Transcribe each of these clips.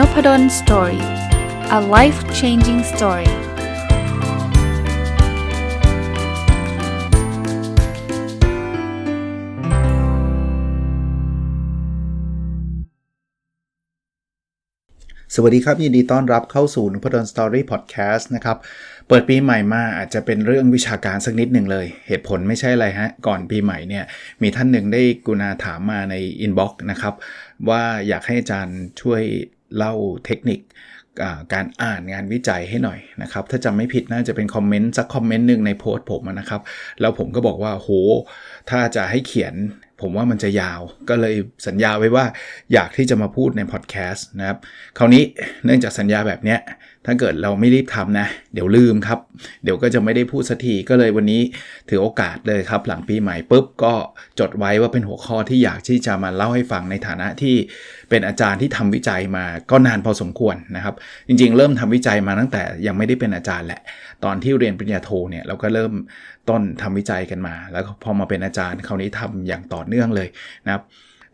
n o p ด d o สตอรี่ a life changing story สวัสดีครับ ยินดีต้อนรับเข้าสู่นุพดลสตอรี่พอดแคสต์นะครับ เปิดปีใหม่มาอาจจะเป็นเรื่องวิชาการสักนิดหนึ่งเลย เหตุผลไม่ใช่อะไรฮะ ก่อนปีใหม่เนี่ย มีท่านหนึ่งได้กุณาถามมาในอินบ็อกซ์นะครับ ว่าอยากให้อาจารย์ช่วย เล่าเทคนิคการอ่านงานวิจัยให้หน่อยนะครับ ถ้าจำไม่ผิดน่าจะเป็นคอมเมนต์สักคอมเมนต์หนึ่งในโพสต์ผมนะครับ แล้วผมก็บอกว่าโห ถ้าจะให้เขียน ผมว่ามันจะยาวก็เลยสัญญาไว้ว่าอยากที่จะมาพูดในพอดแคสต์นะครับ คราวนี้เนื่องจากสัญญาแบบเนี้ยถ้าเกิดเราไม่รีบทำนะ เดี๋ยวลืมครับ เดี๋ยวก็จะไม่ได้พูดสักทีก็เลยวันนี้ถือโอกาสเลยครับ หลังปีใหม่ปุ๊บก็จดไว้ว่าเป็นหัวข้อที่อยากที่จะมาเล่าให้ฟังในฐานะที่เป็นอาจารย์ที่ทำวิจัยมาก็นานพอสมควรนะครับ จริงๆ เริ่มทำวิจัยมาตั้งแต่ยังไม่ได้เป็นอาจารย์แหละ ตอนที่เรียนปริญญาโทเนี่ยเราก็เริ่มต้นทำวิจัยกันมา แล้วพอมาเป็นอาจารย์คราวนี้ทำอย่างต่อเนื่องเลยนะครับ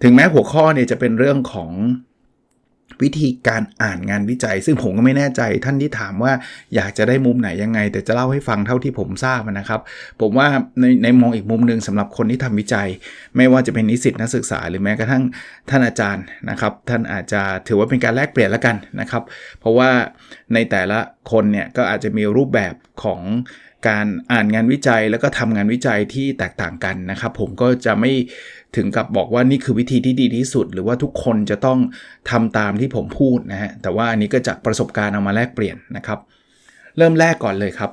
ถึงแม้หัวข้อเนี่ยจะเป็นเรื่องของวิธีการอ่านงานวิจัย ซึ่งผมก็ไม่แน่ใจท่านที่ถามว่าอยากจะได้มุมไหนยังไง แต่จะเล่าให้ฟังเท่าที่ผมทราบนะครับ ผมว่าในในมองอีกมุมหนึ่งสำหรับคนที่ทำวิจัย ไม่ว่าจะเป็นนิสิตนักศึกษาหรือแม้กระทั่งท่านอาจารย์นะครับ ท่านอาจจะถือว่าเป็นการแลกเปลี่ยนแล้วกันนะครับ เพราะว่าในแต่ละคนเนี่ยก็อาจจะมีรูปแบบของ การอ่านงานวิจัยแล้วก็ทำงานวิจัยที่แตกต่างกันนะครับ ผมก็จะไม่ถึงกับบอกว่านี่คือวิธีที่ดีที่สุด หรือว่าทุกคนจะต้องทำตามที่ผมพูดนะฮะแต่ว่าอันนี้ก็จากประสบการณ์เอามาแลกเปลี่ยนนะครับ เริ่มแรกก่อนเลยครับ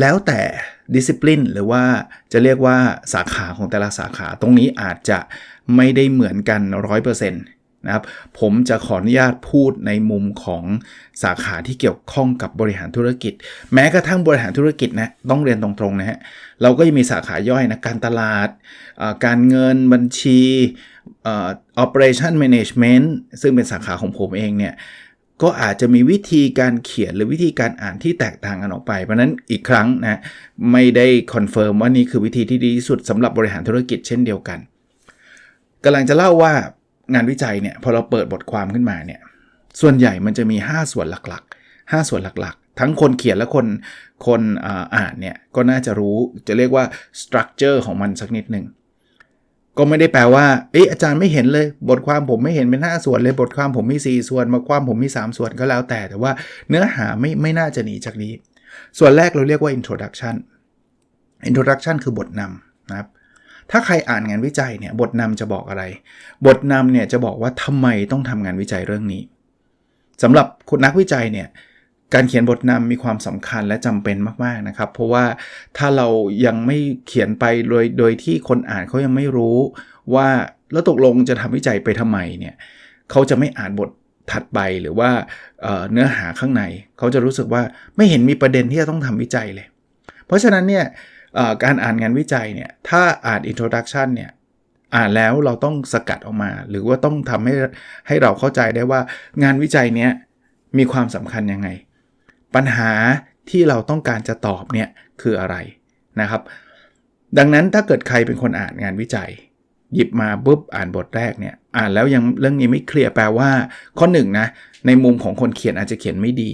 แล้วแต่ดิสซิ p ลินหรือว่าจะเรียกว่าสาขาของแต่ละสาขาตรงนี้อาจจะไม่ได้เหมือนกัน 100% นะครับผมจะขออนุญาตพูดในมุมของสาขาที่เกี่ยวข้องกับบริหารธุรกิจ แม้กระทั่งบริหารธุรกิจนะต้องเรียนตรงๆนะฮะเราก็จะมีสาขาย่อยนะการตลาด การเงินบัญชี operation management ซึ่งเป็นสาขาของผมเองเนี่ยก็อาจจะมีวิธีการเขียนหรือวิธีการอ่านที่แตกต่างกันออกไป เพราะนั้นอีกครั้งนะไม่ได้คอนเฟิร์มว่านี่คือวิธีที่ดีที่สุดสำหรับบริหารธุรกิจเช่นเดียวกันกำลังจะเล่าว่า งานวิจัยเนี่ยพอเราเปิดบทความขึ้นมาเนี่ยส่วนใหญ่มันจะมี 5 ส่วนหลักๆ 5 ส่วนหลักๆ ทั้งคนเขียนและคนคนอ่านเนี่ยก็น่าจะรู้จะเรียกว่าสตรัคเจอร์ของมันสักนิดหนึ่งก็ไม่ได้แปลว่า เอ๊ะอาจารย์ไม่เห็นเลย บทความผมไม่เห็นเป็น 5 ส่วนเลย บทความผมมี 4 ส่วนบทความผมมี 3 ส่วนก็แล้วแต่ แต่ว่าเนื้อหาไม่ไม่น่าจะหนีจากนี้ ส่วนแรกเราเรียกว่า introduction introduction คือบทนำนะครับ ถ้าใครอ่านงานวิจัยเนี่ยบทนำจะบอกอะไร บทนำเนี่ยจะบอกว่าทำไมต้องทำงานวิจัยเรื่องนี้สำหรับคุณนักวิจัยเนี่ยการเขียนบทนำมีความสำคัญและจำเป็นมาก ๆ นะครับ เพราะว่าถ้าเรายังไม่เขียนไปโดยโดยที่คนอ่านเขายังไม่รู้ว่าแล้วตกลงจะทำวิจัยไปทำไมเนี่ยเขาจะไม่อ่านบทถัดไปหรือว่าเเนื้อหาข้างใน เขาจะรู้สึกว่าไม่เห็นมีประเด็นที่จะต้องทำวิจัยเลย เพราะฉะนั้นเนี่ย การอ่านงานวิจัยเนี่ยถ้าอ่าน introduction เนี่ยอ่านแล้วเราต้องสกัดออกมา หรือว่าต้องทำให้ให้เราเข้าใจได้ว่างานวิจัยเนี้ยมีความสำคัญยังไง ปัญหาที่เราต้องการจะตอบเนี่ยคืออะไรนะครับ ดังนั้นถ้าเกิดใครเป็นคนอ่านงานวิจัย หยิบมาปุ๊บอ่านบทแรกเนี่ยอ่านแล้วยังเรื่องนี้ไม่เคลียร์แปลว่า ข้อ1นนะในมุมของคนเขียนอาจจะเขียนไม่ดี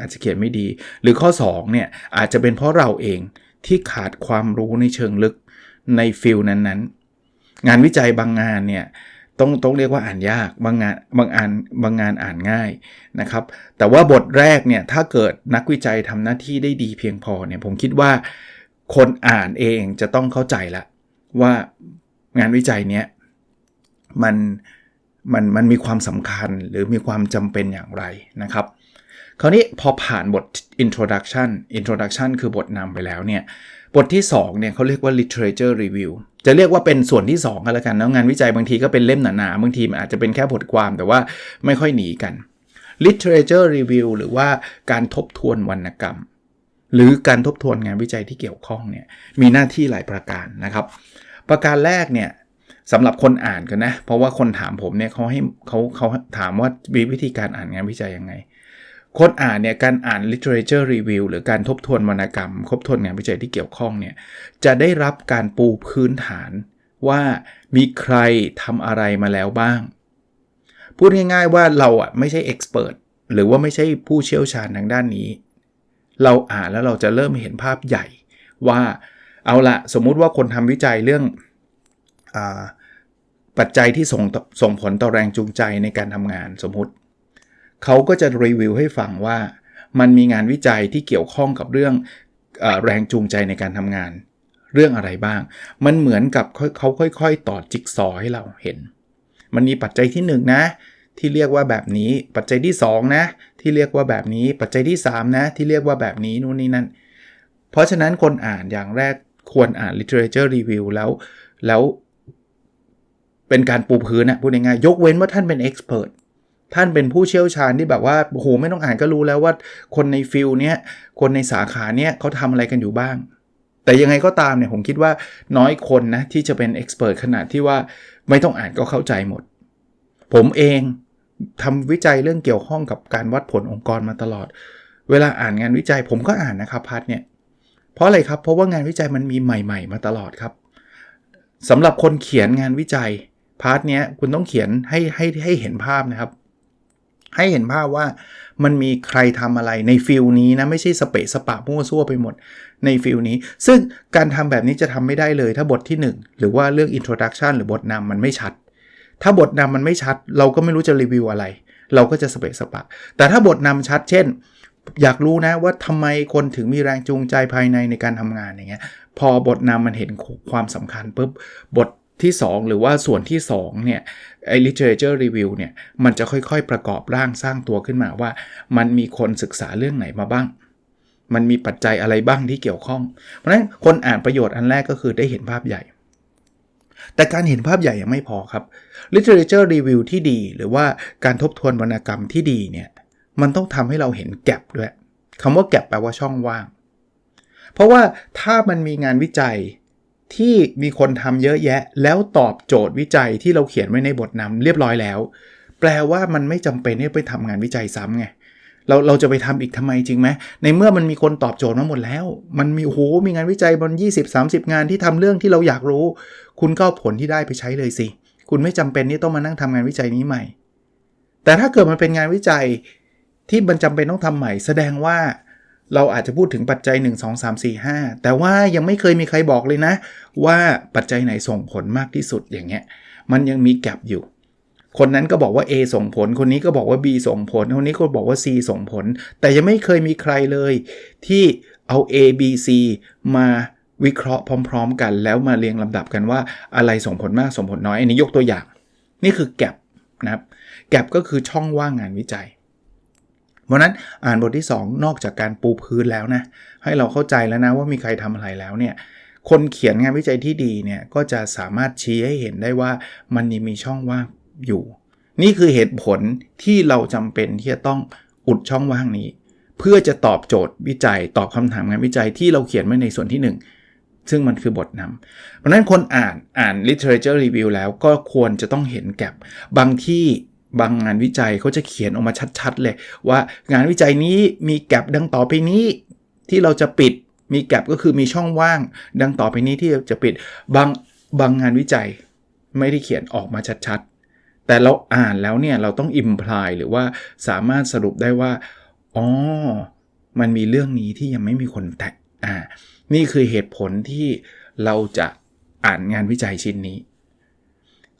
อาจจะเขียนไม่ดี หรือข้อ2เนี่ยอาจจะเป็นเพราะเราเอง ที่ขาดความรู้ในเชิงลึกในฟิลนั้นๆ งานวิจัยบางงานเนี่ยต้องต้องเรียกว่าอ่านยากบางงานบางอ่านบางงานอ่านง่ายนะครับ แต่ว่าบทแรกเนี่ยถ้าเกิดนักวิจัยทำหน้าที่ได้ดีเพียงพอเนี่ยผมคิดว่าคนอ่านเองจะต้องเข้าใจละว่างานวิจัยเนี้ยมันมันมันมีความสำคัญหรือมีความจำเป็นอย่างไรนะครับ คราวนี้พอผ่านบท introduction introduction คือบทนำไปแล้วเนี่ย บทที่2เนี่ยเขาเรียกว่า literature review จะเรียกว่าเป็นส่วนที่2กันแล้วกันแล้วงานวิจัยบางทีก็เป็นเล่มหนาๆ บางทีมันอาจจะเป็นแค่บทความแต่ว่าไม่ค่อยหนีกัน literature review หรือว่าการทบทวนวรรณกรรม หรือการทบทวนงานวิจัยที่เกี่ยวข้องเนี่ยมีหน้าที่หลายประการนะครับ ประการแรกเนี่ยสำหรับคนอ่านกันนะ เพราะว่าคนถามผมเนี่ยเขาให้เขาเขาถามว่ามีวิธีการอ่านงานวิจัยยังไง คนอ่านเนี่ยการอ่าน literature review หรือการทบทวนวรรณกรรม ทบทวนงานวิจัยที่เกี่ยวข้องเนี่ยจะได้รับการปูพื้นฐานว่ามีใครทำอะไรมาแล้วบ้าง พูดง่ายๆว่าเราอะไม่ใช่เอ็กซ์เพรสหรือว่าไม่ใช่ผู้เชี่ยวชาญทางด้านนี้ เราอ่านแล้วเราจะเริ่มเห็นภาพใหญ่ว่าเอาละสมมุติว่าคนทำวิจัยเรื่องอปัจจัยที่ส่งส่งผลต่อแรงจูงใจในการทำงานสมมติ เขาก็จะรีวิวให้ฟังว่ามันมีงานวิจัยที่เกี่ยวข้องกับเรื่องอแรงจูงใจในการทำงาน เรื่องอะไรบ้าง มันเหมือนกับเขาค่อยๆ ต่อจิ๊กซอให้เราเห็น มันมีปัจจัยที่1นนะที่เรียกว่าแบบนี้ ปัจจัยที่2นะที่เรียกว่าแบบนี้ ปัจจัยที่3นะที่เรียกว่าแบบนี้นู่นนี่นั่น เพราะฉะนั้นคนอ่านอย่างแรกควรอ่าน literature review แล้วแล้วเป็นการปูพื้นนะพูดง่ายๆยกเว้นว่าท่านเป็น expert ท่านเป็นผู้เชี่ยวชาญที่แบบว่าโอ้โหไม่ต้องอ่านก็รู้แล้วว่า คนในฟิลเนี้ยคนในสาขาเนี้ยเขาทำอะไรกันอยู่บ้าง แต่ยังไงก็ตามเนี่ยผมคิดว่าน้อยคนนะที่จะเป็นเอ็กซ์เพรสขนาดที่ว่าไม่ต้องอ่านก็เข้าใจหมด ผมเองทำวิจัยเรื่องเกี่ยวข้องกับการวัดผลองค์กรมาตลอด เวลาอ่านงานวิจัยผมก็อ่านนะครับพัดเนี่ยเพราะอะไรครับเพราะว่างานวิจัยมันมีใหม่ ๆ มาตลอดครับสำหรับคนเขียนงานวิจัยพาร์ทเนี้ยคุณต้องเขียนให้ให้ให้เห็นภาพนะครับ ให้เห็นภาพว่ามันมีใครทำอะไรในฟิลนี้นะ ไม่ใช่สเปะสปะมั่วซั่วไปหมดในฟิลนี้ ซึ่งการทำแบบนี้จะทำไม่ได้เลยถ้าบทที่ 1 หรือว่าเรื่อง introduction หรือบทนำมันไม่ชัด ถ้าบทนำมันไม่ชัด เราก็ไม่รู้จะรีวิวอะไร เราก็จะสเปะสปะ แต่ถ้าบทนำชัด เช่น อยากรู้นะว่าทำไมคนถึงมีแรงจูงใจภายในในการทำงานอย่างเงี้ยพอบทนำมันเห็นความสำคัญปุ๊บบท ที่ 2 หรือว่าส่วนที่2เนี่ยไอ้ literature review เนี่ยมันจะค่อยๆประกอบร่างสร้างตัวขึ้นมาว่า มันมีคนศึกษาเรื่องไหนมาบ้าง มันมีปัจจัยอะไรบ้างที่เกี่ยวข้อง เพราะฉะนั้นคนอ่านประโยชน์อันแรกก็คือได้เห็นภาพใหญ่ แต่การเห็นภาพใหญ่ยังไม่พอครับ literature review ที่ดี หรือว่าการทบทวนวรรณกรรมที่ดีเนี่ยมันต้องทำให้เราเห็นแกลบด้วยคำว่าแกลบแปลว่าช่องว่าง เพราะว่าถ้ามันมีงานวิจัย ที่มีคนทำเยอะแยะ แล้วตอบโจทย์วิจัยที่เราเขียนไว้ในบทนำเรียบร้อยแล้ว แปลว่ามันไม่จำเป็นที่ไปทำงานวิจัยซ้ำไงเราเราจะไปทำอีกทำไมจริงไหมในเมื่อมันมีคนตอบโจทย์มาหมดแล้ว มันมีโหมีงานวิจัยบน20-30 งานที่ทำเรื่องที่เราอยากรู้ คุณก็ผลที่ได้ไปใช้เลยสิ คุณไม่จำเป็นที่ต้องมานั่งทำงานวิจัยนี้ใหม่ แต่ถ้าเกิดมันเป็นงานวิจัยที่มันจำเป็นต้องทำใหม่ แสดงว่า เราอาจจะพูดถึงปัจจัย 1 2 3 4 5 แต่ว่ายังไม่เคยมีใครบอกเลยนะ ว่าปัจจัยไหนส่งผลมากที่สุดอย่างเงี้ย มันยังมีแกลบอยู่ คนนั้นก็บอกว่า A ส่งผล คนนี้ก็บอกว่า B ส่งผล คนนี้ก็บอกว่า C ส่งผล แต่ยังไม่เคยมีใครเลย ที่เอา A B C มาวิเคราะห์พร้อม ๆ กัน แล้วมาเรียงลำดับกันว่าอะไรส่งผลมากส่งผลน้อย อันนี้ยกตัวอย่าง นี่คือแกลบนะครับ แกลบก็คือช่องว่างงานวิจัย เพราะนั้นอ่านบทที่ 2 นอกจากการปูพื้นแล้วนะ ให้เราเข้าใจแล้วนะว่ามีใครทำอะไรแล้วเนี่ยคนเขียนงานวิจัยที่ดีเนี่ยก็จะสามารถชี้ให้เห็นได้ว่ามันยังมีช่องว่างอยู่ นี่คือเหตุผลที่เราจำเป็นที่จะต้องอุดช่องว่างนี้ เพื่อจะตอบโจทย์วิจัยตอบคำถามงานวิจัยที่เราเขียนไว้ในส่วนที่ 1 ซึ่งมันคือบทนำเพราะนั้นคนอ่านอ่าน literature review แล้วก็ควรจะต้องเห็นแกลบบางที่ บางงานวิจัยเขาจะเขียนออกมาชัดๆเลย ว่างานวิจัยนี้มีแกลบดังต่อไปนี้ที่เราจะปิดมีแกลบก็คือมีช่องว่าง ดังต่อไปนี้ที่จะปิดบางบางงานวิจัยไม่ได้เขียนออกมาชัดๆ แต่เราอ่านแล้วเนี่ยเราต้องอิมพลายหรือว่าสามารถสรุปได้ว่าอ๋อมันมีเรื่องนี้ที่ยังไม่มีคนแตะอ่านี่คือเหตุผลที่เราจะอ่านงานวิจัยชิ้นนี้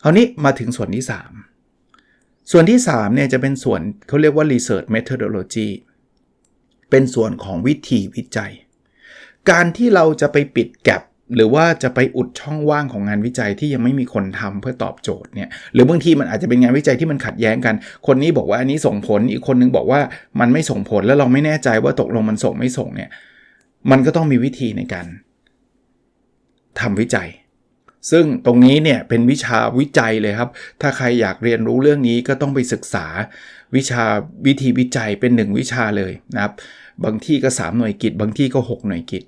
คราวนี้มาถึงส่วนที่3 ส่วนที่3เนี่ยจะเป็นส่วนเขาเรียกว่า research methodology เป็นส่วนของวิธีวิจัย การที่เราจะไปปิดแกลบหรือว่าจะไปอุดช่องว่างของงานวิจัยที่ยังไม่มีคนทำเพื่อตอบโจทย์เนี่ยหรือบางทีมันอาจจะเป็นงานวิจัยที่มันขัดแย้งกัน คนนี้บอกว่าอันนี้ส่งผลอีกคนนึงบอกว่ามันไม่ส่งผลแล้วเราไม่แน่ใจว่าตกลงมันส่งไม่ส่งเนี่ยมันก็ต้องมีวิธีในการทำวิจัย ซึ่งตรงนี้เนี่ยเป็นวิชาวิจัยเลยครับ ถ้าใครอยากเรียนรู้เรื่องนี้ก็ต้องไปศึกษาวิชาวิธีวิจัยเป็นหนึ่งวิชาเลยนะครับ บางที่ก็ 3 หน่วยกิจ บางที่ก็ 6 หน่วยกิจ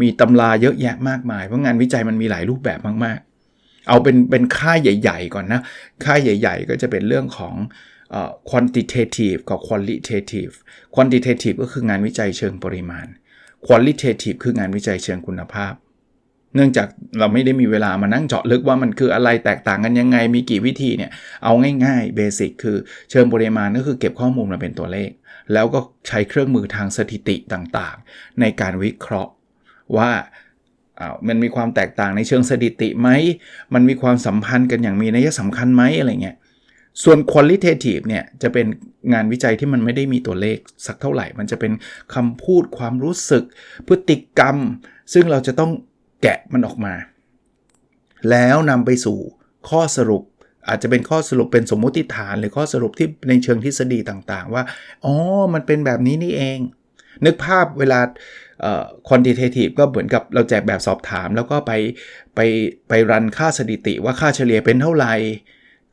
มีตำราเยอะแยะมากมาย เพราะงานวิจัยมันมีหลายรูปแบบมาก ๆ เอาเป็นเป็นค่าใหญ่ ๆ ก่อนนะ ค่าใหญ่ ๆ ก็จะเป็นเรื่องของ quantitative กับ qualitative quantitative ก็คืองานวิจัยเชิงปริมาณ qualitative คืองานวิจัยเชิงคุณภาพ เนื่องจากเราไม่ได้มีเวลามานั่งเจาะลึกว่ามันคืออะไรแตกต่างกันยังไง มีกี่วิธีเนี่ย เอาง่ายๆเบสิกคือเชิงปริมาณก็คือเก็บข้อมูลมาเป็นตัวเลข แล้วก็ใช้เครื่องมือทางสถิติต่างๆ ในการวิเคราะห์ว่าอ้ามันมีความแตกต่างในเชิงสถิติไหม มันมีความสัมพันธ์กันอย่างมีนัยสำคัญไหมอะไรเงี้ย ส่วน qualitative เนี่ยจะเป็นงานวิจัยที่มันไม่ได้มีตัวเลขสักเท่าไหร่ มันจะเป็นคำพูดความรู้สึก พฤติกรรม ซึ่งเราจะต้อง แกะมันออกมา แล้วนำไปสู่ข้อสรุปอาจจะเป็นข้อสรุปเป็นสมมติฐาน หรือข้อสรุปที่ในเชิงทฤษฎีต่างๆ ว่า อ๋อ มันเป็นแบบนี้นี่เอง นึกภาพเวลา quantitative ก็เหมือนกับเราแจกแบบสอบถาม แล้วก็ไปไปไปรันค่าสถิติว่าค่าเฉลี่ยเป็นเท่าไหร่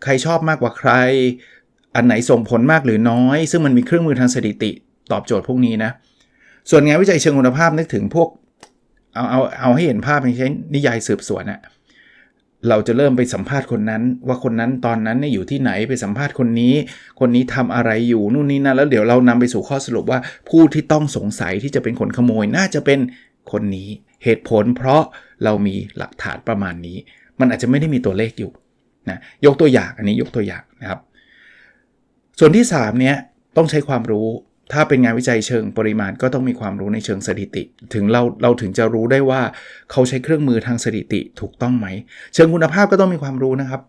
ใครชอบมากกว่าใคร อันไหนส่งผลมากหรือน้อย ซึ่งมันมีเครื่องมือทางสถิติตอบโจทย์พวกนี้นะ ส่วนงานวิจัยเชิงคุณภาพนึกถึงพวก เอาเอาเอาให้เห็นภาพอย่างเช่นนิยายสืบสวนอะเราจะเริ่มไปสัมภาษณ์คนนั้น ว่าคนนั้นตอนนั้นเนี่ยอยู่ที่ไหนไปสัมภาษณ์คนนี้ คนนี้ทำอะไรอยู่นู่นนี่นั่นแล้วเดี๋ยวเรานำไปสู่ข้อสรุปว่าผู้ที่ต้องสงสัยที่จะเป็นคนขโมยน่าจะเป็นคนนี้เหตุผลเพราะเรามีหลักฐานประมาณนี้ มันอาจจะไม่ได้มีตัวเลขอยู่นะยกตัวอย่างอันนี้ยกตัวอย่างนะครับ ส่วนที่3เนี้ยต้องใช้ความรู้ ถ้าเป็นงานวิจัยเชิงปริมาณก็ต้องมีความรู้ในเชิงสถิติ ถึงเราเราถึงจะรู้ได้ว่าเขาใช้เครื่องมือทางสถิติถูกต้องไหม เชิงคุณภาพก็ต้องมีความรู้นะครับ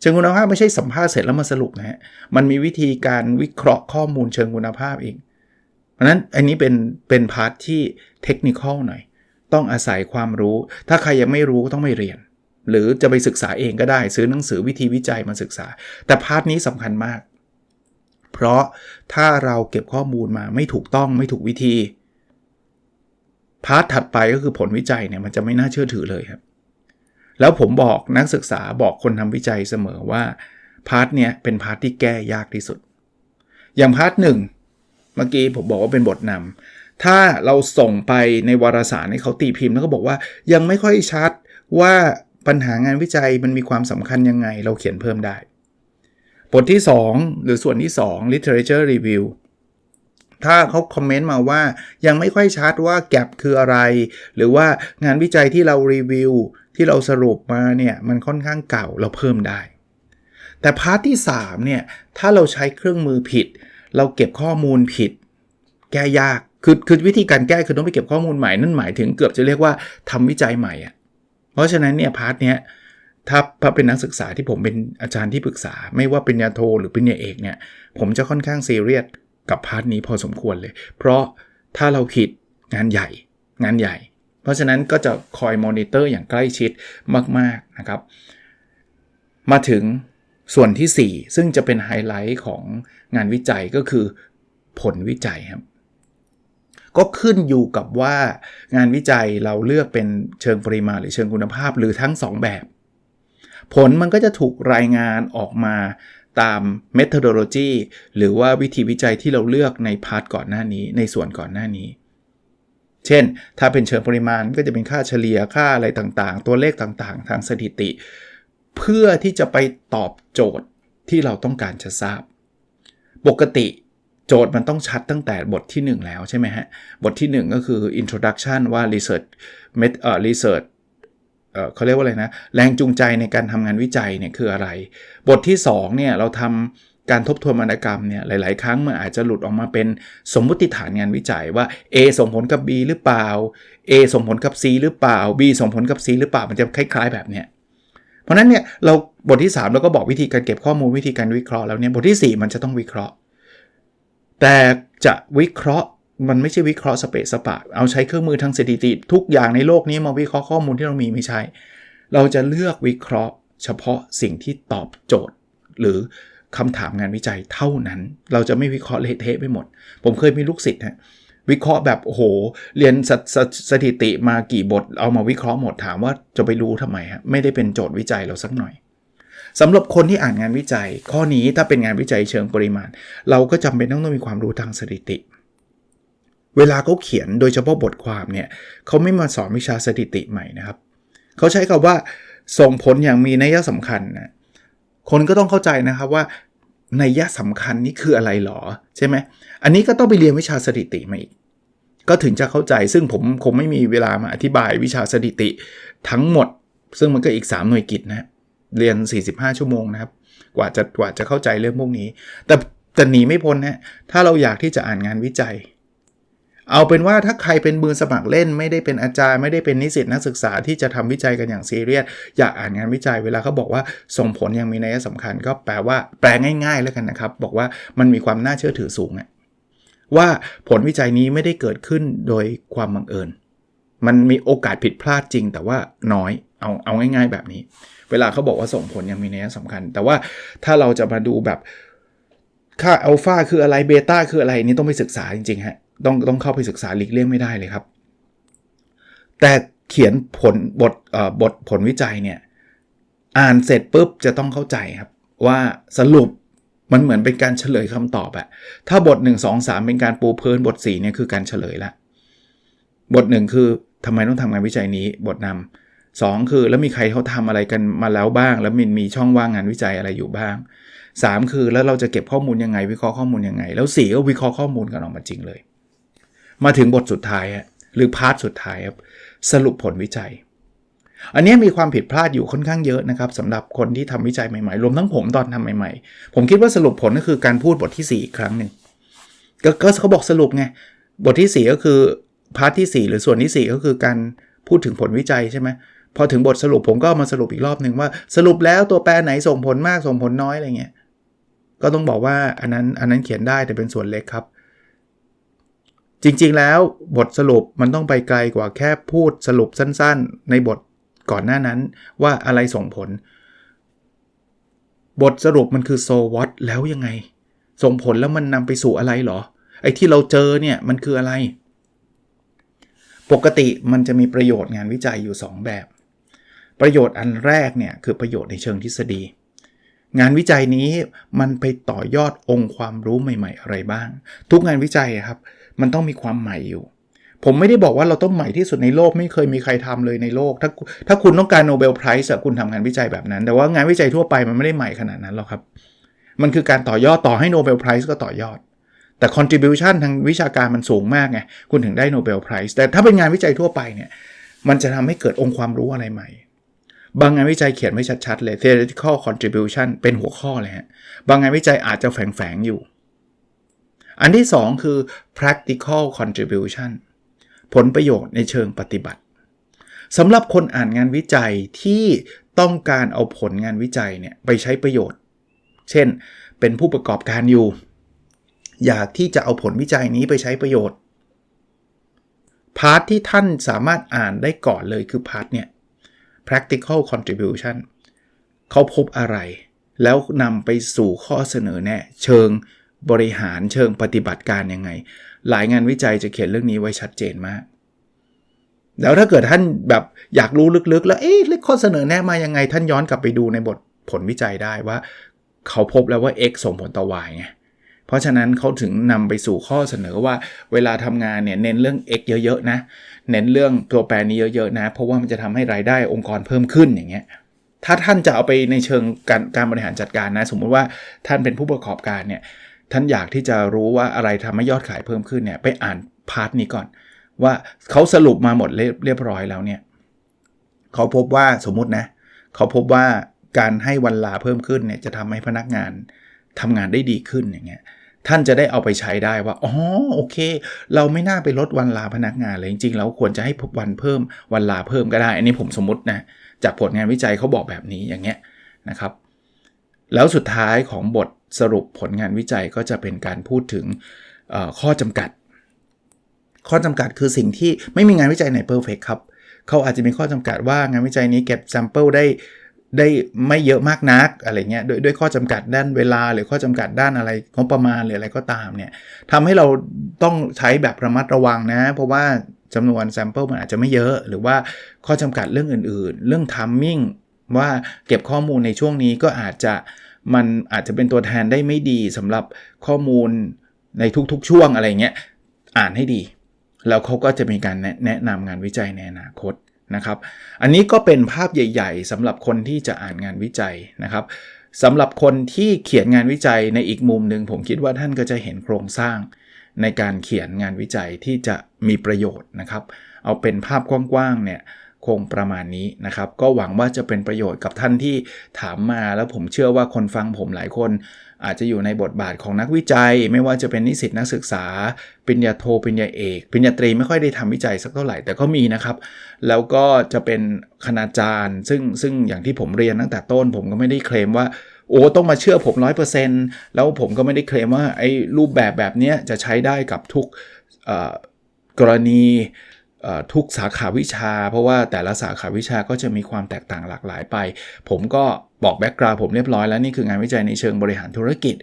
เชิงคุณภาพไม่ใช่สัมภาษณ์เสร็จแล้วมาสรุปนะฮะมันมีวิธีการวิเคราะห์ข้อมูลเชิงคุณภาพเองเพราะนั้นอันนี้เป็นเป็นพาร์ทที่เทคนิคหน่อย ต้องอาศัยความรู้ ถ้าใครยังไม่รู้ก็ต้องไปเรียน หรือจะไปศึกษาเองก็ได้ ซื้อหนังสือวิธีวิจัยมาศึกษา แต่พาร์ทนี้สำคัญมาก เพราะถ้าเราเก็บข้อมูลมาไม่ถูกต้องไม่ถูกวิธี พาร์ทถัดไปก็คือผลวิจัยเนี่ยมันจะไม่น่าเชื่อถือเลยครับ แล้วผมบอกนักศึกษาบอกคนทำวิจัยเสมอว่าพาร์ทเนี้ยเป็นพาร์ทที่แก้ยากที่สุด อย่างพาร์ทหนึ่งเมื่อกี้ผมบอกว่าเป็นบทนำถ้าเราส่งไปในวารสารให้เขาตีพิมพ์แล้วก็บอกว่ายังไม่ค่อยชัดว่าปัญหางานวิจัยมันมีความสำคัญยังไง เราเขียนเพิ่มได้ บทที่ 2 หรือส่วนที่ 2 literature review ถ้าเขาคอมเมนต์มาว่ายังไม่ค่อยชัดว่าแกลบคืออะไร หรือว่างานวิจัยที่เรารีวิว ที่เราสรุปมาเนี่ยมันค่อนข้างเก่าเราเพิ่มได้ แต่พาร์ทที่ 3 เนี่ย ถ้าเราใช้เครื่องมือผิด เราเก็บข้อมูลผิด แก้ยากคือคือวิธีการแก้คือต้องไปเก็บข้อมูลใหม่นั่นหมายถึงเกือบจะเรียกว่าทำวิจัยใหม่อะเพราะฉะนั้นเนี่ยพาร์ทเนี้ย ถ้าถ้าเป็นนักศึกษาที่ผมเป็นอาจารย์ที่ปรึกษา ไม่ว่าเป็นญาโทหรือเป็นญาเอกเนี่ย ผมจะค่อนข้างซีเรียสกับพาร์ทนี้พอสมควรเลย เพราะถ้าเราผิดงานใหญ่ งานใหญ่ เพราะฉะนั้นก็จะคอยมอนิเตอร์อย่างใกล้ชิดมาก ๆ นะครับ มาถึงส่วนที่ 4 ซึ่งจะเป็นไฮไลท์ของงานวิจัยก็คือผลวิจัยครับ ก็ขึ้นอยู่กับว่างานวิจัยเราเลือกเป็นเชิงปริมาณหรือเชิงคุณภาพหรือทั้ง 2 แบบ ผลมันก็จะถูกรายงานออกมาตาม methodology หรือว่าวิธีวิจัยที่เราเลือกในพาร์ทก่อนหน้านี้ในส่วนก่อนหน้านี้ เช่น ถ้าเป็นเชิงปริมาณก็จะเป็นค่าเฉลี่ยค่าอะไรต่างๆ ตัวเลขต่างๆ ทางสถิติ เพื่อที่จะไปตอบโจทย์ที่เราต้องการจะทราบ ปกติโจทย์มันต้องชัดตั้งแต่บทที่ 1 แล้วใช่ไหมฮะ บทที่ 1 ก็คือ introduction ว่า research เอ่อ research เขาเรียกว่าอะไรนะ แรงจูงใจในการทำงานวิจัยเนี่ยคืออะไร บทที่2เนี่ยเราทำการทบทวนวรรณกรรมเนี่ยหลายๆ ครั้งมันอาจจะหลุดออกมาเป็นสมมุติฐานงานวิจัยว่า A ส่งผลกับ B หรือเปล่า A ส่งผลกับ C หรือเปล่า B ส่งผลกับ C หรือเปล่ามันจะคล้าย ๆ แบบเนี้ยเพราะนั้นเนี่ยเราบทที่ 3 เราก็บอกวิธีการเก็บข้อมูลวิธีการวิเคราะห์แล้วเนี่ยบทที่ 4 มันจะต้องวิเคราะห์ แต่จะวิเคราะห์ มันไม่ใช่วิเคราะห์สเปซสปะ เอาใช้เครื่องมือทางสถิติ ทุกอย่างในโลกนี้มาวิเคราะห์ข้อมูลที่เรามีไม่ใช่ เราจะเลือกวิเคราะห์ เฉพาะสิ่งที่ตอบโจทย์ หรือคำถามงานวิจัยเท่านั้น เราจะไม่วิเคราะห์เละเทะไปหมด ผมเคยมีลูกศิษย์ฮะวิเคราะห์แบบโอ้โห เรียนสสสถิติมากี่บท เอามาวิเคราะห์หมดถามว่าจะไปรู้ทำไมฮะไม่ได้เป็นโจทย์วิจัยเราสักหน่อยสำหรับคนที่อ่านงานวิจัย ข้อนี้ถ้าเป็นงานวิจัยเชิงปริมาณ เราก็จำเป็นต้องมีความรู้ทางสถิติ เวลาเขาเขียนโดยเฉพาะบทความเนี่ยเขาไม่มาสอนวิชาสถิติใหม่นะครับ เขาใช้คำว่าส่งผลอย่างมีนัยสำคัญนะคนก็ต้องเข้าใจนะครับว่านัยสำคัญนี่คืออะไรหรอใช่ไหมอันนี้ก็ต้องไปเรียนวิชาสถิติมาอีกก็ถึงจะเข้าใจซึ่งผมคงไม่มีเวลามาอธิบายวิชาสถิติทั้งหมด ซึ่งมันก็อีก 3 หน่วยกิจนะเรียน 45 ชั่วโมงนะครับ กว่าจะกว่าจะเข้าใจเรื่องพวกนี้ แต่แต่หนีไม่พ้นนะถ้าเราอยากที่จะอ่านงานวิจัย เอาเป็นว่าถ้าใครเป็นมือสมัครเล่นไม่ได้เป็นอาจารย์ไม่ได้เป็นนิสิตนักศึกษาที่จะทำวิจัยกันอย่างซีเรียสอยากอ่านงานวิจัยเวลาเขาบอกว่าส่งผลยังมีนัยสำคัญ ก็แปลว่าแปลง่าย ๆ แล้วกันนะครับ บอกว่ามันมีความน่าเชื่อถือสูงว่าผลวิจัยนี้ไม่ได้เกิดขึ้นโดยความบังเอิญ มันมีโอกาสผิดพลาดจริง แต่ว่าน้อยเอาเอาง่าย ๆ แบบนี้ เวลาเขาบอกว่าส่งผลยังมีนัยสำคัญ แต่ว่าถ้าเราจะมาดูแบบค่าอัลฟาคืออะไรเบต้าคืออะไรนี่ต้องไปศึกษาจริงๆฮะ ต้องต้องเข้าไปศึกษาหลีกเลี่ยงไม่ได้เลยครับ แต่เขียนผลบทบทผลวิจัยเนี่ยอ่านเสร็จปุ๊บจะต้องเข้าใจครับว่าสรุปมันเหมือนเป็นการเฉลยคำตอบอะถ้าบท 1 2 3 เป็นการปูพื้นบท4เนี่ยคือการเฉลยละ บท 1 คือทำไมต้องทำงานวิจัยนี้บทนำสองคือแล้วมีใครเขาทำอะไรกันมาแล้วบ้าง แล้วมีมีช่องว่างงานวิจัยอะไรอยู่บ้าง 3 คือแล้วเราจะเก็บข้อมูลยังไง วิเคราะห์ข้อมูลยังไง แล้ว 4 ก็วิเคราะห์ข้อมูลกันออกมาจริงเลย มาถึงบทสุดท้ายหรือพาร์ทสุดท้ายครับสรุปผลวิจัย อันนี้มีความผิดพลาดอยู่ค่อนข้างเยอะนะครับสำหรับคนที่ทำวิจัยใหม่ๆ รวมทั้งผมตอนทำใหม่ๆ ผมคิดว่าสรุปผลก็คือการพูดบทที่ 4 อีกครั้งหนึ่งก็เขาบอกสรุปไงบทที่ 4 ก็คือพาร์ทที่ 4 หรือส่วนที่ 4 ก็คือการพูดถึงผลวิจัยใช่ไหมพอถึงบทสรุปผมก็มาสรุปอีกรอบหนึ่งว่า สรุปแล้วตัวแปรไหนส่งผลมากส่งผลน้อยอะไรเงี้ยก็ต้องบอกว่าอันนั้นอันนั้นเขียนได้แต่เป็นส่วนเล็กครับ จริงๆแล้วบทสรุปมันต้องไปไกลกว่าแค่พูดสรุปสั้นๆ ในบทก่อนหน้านั้นว่าอะไรส่งผล บทสรุปมันคือ so what แล้วยังไง ส่งผลแล้วมันนำไปสู่อะไรหรอ ไอ้ที่เราเจอเนี่ยมันคืออะไร ปกติมันจะมีประโยชน์งานวิจัยอยู่ 2 แบบ ประโยชน์อันแรกเนี่ยคือประโยชน์ในเชิงทฤษฎีงานวิจัยนี้มันไปต่อยอดองค์ความรู้ใหม่ ๆ อะไรบ้าง ทุกงานวิจัยครับ มันต้องมีความใหม่อยู่ ผมไม่ได้บอกว่าเราต้องใหม่ที่สุดในโลกไม่เคยมีใครทำเลยในโลก ถ้าถ้าคุณต้องการโนเบลไพรส์คุณทำงานวิจัยแบบนั้น แต่ว่างานวิจัยทั่วไปมันไม่ได้ใหม่ขนาดนั้นหรอกครับ มันคือการต่อยอดต่อให้โนเบลไพรส์ก็ต่อยอด แต่ contribution ทางวิชาการมันสูงมากไงคุณถึงได้โนเบลไพรส์แต่ถ้าเป็นงานวิจัยทั่วไปเนี่ยมันจะทำให้เกิดองค์ความรู้อะไรใหม่บางงานวิจัยเขียนไม่ชัดๆเลย theoretical contribution เป็นหัวข้อเลยฮะ บางงานวิจัยอาจจะแฝงๆอยู่ อันที่ 2 คือ practical contribution ผลประโยชน์ในเชิงปฏิบัติสำหรับคนอ่านงานวิจัยที่ต้องการเอาผลงานวิจัยเนี่ยไปใช้ประโยชน์ เช่น เป็นผู้ประกอบการอยู่ อยากที่จะเอาผลวิจัยนี้ไปใช้ประโยชน์ พาร์ทที่ท่านสามารถอ่านได้ก่อนเลยคือพาร์ทเนี่ย practical contribution เขาพบอะไร แล้วนำไปสู่ข้อเสนอแนะเชิง บริหารเชิงปฏิบัติการยังไง หลายงานวิจัยจะเขียนเรื่องนี้ไว้ชัดเจนมาก แล้วถ้าเกิดท่านแบบอยากรู้ลึกๆ แล้วเอ๊ะข้อเสนอแนะมายังไง ท่านย้อนกลับไปดูในบทผลวิจัยได้ว่า เขาพบแล้วว่า x ส่งผลต่อ y ไงเพราะฉะนั้นเขาถึงนำไปสู่ข้อเสนอว่าเวลาทำงานเนี่ยเน้นเรื่อง x เยอะๆนะ เน้นเรื่องตัวแปรนี้เยอะๆนะ เพราะว่ามันจะทำให้รายได้องค์กรเพิ่มขึ้นอย่างเงี้ยถ้าท่านจะเอาไปในเชิงการการบริหารจัดการนะ สมมุติว่าท่านเป็นผู้ประกอบการเนี่ย ท่านอยากที่จะรู้ว่าอะไรทำให้ยอดขายเพิ่มขึ้นเนี่ยไปอ่านพาร์ทนี้ก่อน ว่าเขาสรุปมาหมดเรียบร้อยแล้วเนี่ยเขาพบว่าสมมุตินะเขาพบว่าการให้วันลาเพิ่มขึ้นเนี่ยจะทำให้พนักงานทำงานได้ดีขึ้นอย่างเงี้ยท่านจะได้เอาไปใช้ได้ว่า อ๋อ โอเค เราไม่น่าไปลดวันลาพนักงานเลย จริงๆ เราควรจะให้วันเพิ่มวันลาเพิ่มก็ได้ อันนี้ผมสมมตินะ จากผลงานวิจัยเขาบอกแบบนี้อย่างเงี้ยนะครับ แล้วสุดท้ายของบท สรุปผลงานวิจัยก็จะเป็นการพูดถึงข้อจำกัด ข้อจำกัดคือสิ่งที่ไม่มีงานวิจัยไหนเพอร์เฟกครับเขาอาจจะมีข้อจำกัดว่างานวิจัยนี้เก็บแซมเปิลได้ได้ไม่เยอะมากนักอะไรเงี้ยด้วยด้วยข้อจำกัดด้านเวลา หรือข้อจำกัดด้านอะไรงบประมาณหรืออะไรก็ตามเนี่ยทำให้เราต้องใช้แบบระมัดระวังนะ เพราะว่าจำนวนแซมเปิลมันอาจจะไม่เยอะ หรือว่าข้อจำกัดเรื่องอื่น ๆ เรื่องทัมมิ่งว่าเก็บข้อมูลในช่วงนี้ก็อาจจะ มันอาจจะเป็นตัวแทนได้ไม่ดีสำหรับข้อมูลในทุกๆ ช่วงอะไรเงี้ยอ่านให้ดี แล้วเขาก็จะมีการแนะนำงานวิจัยในอนาคตนะครับ อันนี้ก็เป็นภาพใหญ่ ๆสำหรับคนที่จะอ่านงานวิจัยนะครับสำหรับคนที่เขียนงานวิจัยในอีกมุมหนึ่งผมคิดว่าท่านก็จะเห็นโครงสร้างในการเขียนงานวิจัยที่จะมีประโยชน์นะครับ เอาเป็นภาพกว้างๆเนี่ย คงประมาณนี้นะครับ ก็หวังว่าจะเป็นประโยชน์กับท่านที่ถามมา แล้วผมเชื่อว่าคนฟังผมหลายคน อาจจะอยู่ในบทบาทของนักวิจัย ไม่ว่าจะเป็นนิสิตนักศึกษาปริญญาโทปริญญาเอกปริญญาตรีไม่ค่อยได้ทำวิจัยสักเท่าไหร่แต่ก็มีนะครับ แล้วก็จะเป็นคณาจารย์ ซึ่งซึ่งอย่างที่ผมเรียนตั้งแต่ต้น ผมก็ไม่ได้เคลมว่าโอ้ต้องมาเชื่อผม 100%แล้วผมก็ไม่ได้เคลมว่าไอ้รูปแบบแบบนี้จะใช้ได้กับทุกกรณี ทุกสาขาวิชา เพราะว่าแต่ละสาขาวิชาก็จะมีความแตกต่างหลากหลายไป ผมก็บอกแบ็กกราวผมเรียบร้อยแล้ว นี่คืองานวิจัยในเชิงบริหารธุรกิจ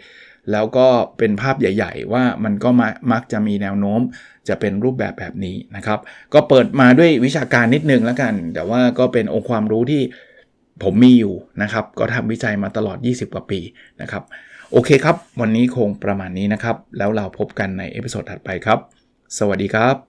แล้วก็เป็นภาพใหญ่ ๆ ว่ามันก็มามักจะมีแนวโน้มจะเป็นรูปแบบแบบนี้นะครับ ก็เปิดมาด้วยวิชาการนิดนึงแล้วกัน แต่ว่าก็เป็นองค์ความรู้ที่ผมมีอยู่นะครับ ก็ทำวิจัยมาตลอด 20 กว่าปีนะครับ โอเคครับ วันนี้คงประมาณนี้นะครับ แล้วเราพบกันในเอพิโซดถัดไปครับ สวัสดีครับ